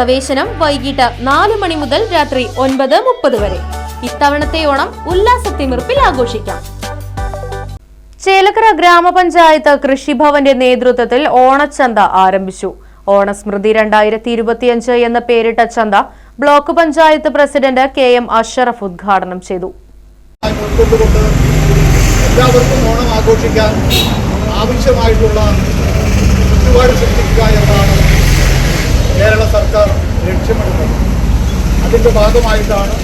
പ്രവേശനം വൈകിട്ട് നാല് മണി മുതൽ രാത്രി ഒൻപത് മുപ്പത് വരെ. ഇത്തവണത്തെ ഓണം ഉല്ലാസത്തിമിർപ്പിൽ ആഘോഷിക്കാം. ചേലക്കര ഗ്രാമപഞ്ചായത്ത് കൃഷിഭവന്റെ നേതൃത്വത്തിൽ ഓണച്ചന്ത ആരംഭിച്ചു. ഓണസ്മൃതി രണ്ടായിരത്തി ഇരുപത്തിയഞ്ച് എന്ന പേരിട്ട ചന്ത block panchayat president K M Ashraf ഉദ്ഘാടനം ചെയ്തു. എല്ലാവർക്കും ഓണം ആഘോഷിക്കാൻ ആവശ്യമായിട്ടുള്ള ചുറ്റുപാട് സൃഷ്ടിക്കുക എന്നാണ് കേരള സർക്കാർ ലക്ഷ്യമിടുന്നത്. അതിന്റെ ഭാഗമായിട്ടാണ്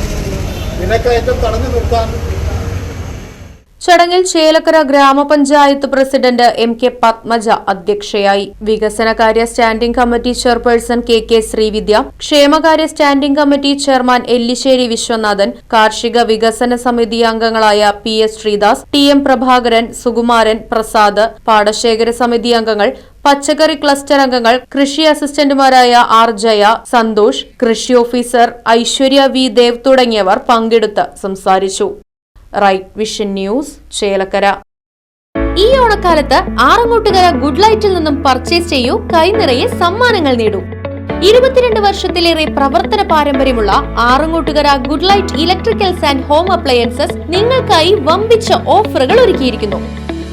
വിലക്കയറ്റം തടഞ്ഞു നിർത്താൻ ചടങ്ങിൽ ചേലക്കര ഗ്രാമപഞ്ചായത്ത് പ്രസിഡന്റ് എം കെ പത്മജ അധ്യക്ഷയായി. വികസനകാര്യ standing committee chairperson K K Sreevidya ക്ഷേമകാര്യ standing committee chairman Ellissery Viswanathan കാർഷിക വികസന സമിതി അംഗങ്ങളായ P S Sreedas T M Prabhakaran Sukumaran Prasad പാടശേഖര സമിതി അംഗങ്ങൾ പച്ചക്കറി ക്ലസ്റ്റർ അംഗങ്ങൾ കൃഷി അസിസ്റ്റന്റുമാരായ ആർ ജയ സന്തോഷ് കൃഷി ഓഫീസർ ഐശ്വര്യ വി ദേവ് തുടങ്ങിയവർ പങ്കെടുത്ത് സംസാരിച്ചു. Right vision news Chelakkara. ഈ ഓണക്കാലത്ത് ആറങ്ങോട്ടുകര ഗുഡ് ലൈറ്റിൽ നിന്നും പർച്ചേസ് ചെയ്യൂ കൈനിറയെ സമ്മാനങ്ങൾ നേടൂ. ഇരുപത്തിരണ്ട് വർഷത്തിലേറെ പ്രവർത്തന പാരമ്പര്യമുള്ള Arangottukara good light electricals and home appliances നിങ്ങൾക്കായി വമ്പിച്ച ഓഫറുകൾ ഒരുക്കിയിരിക്കുന്നു.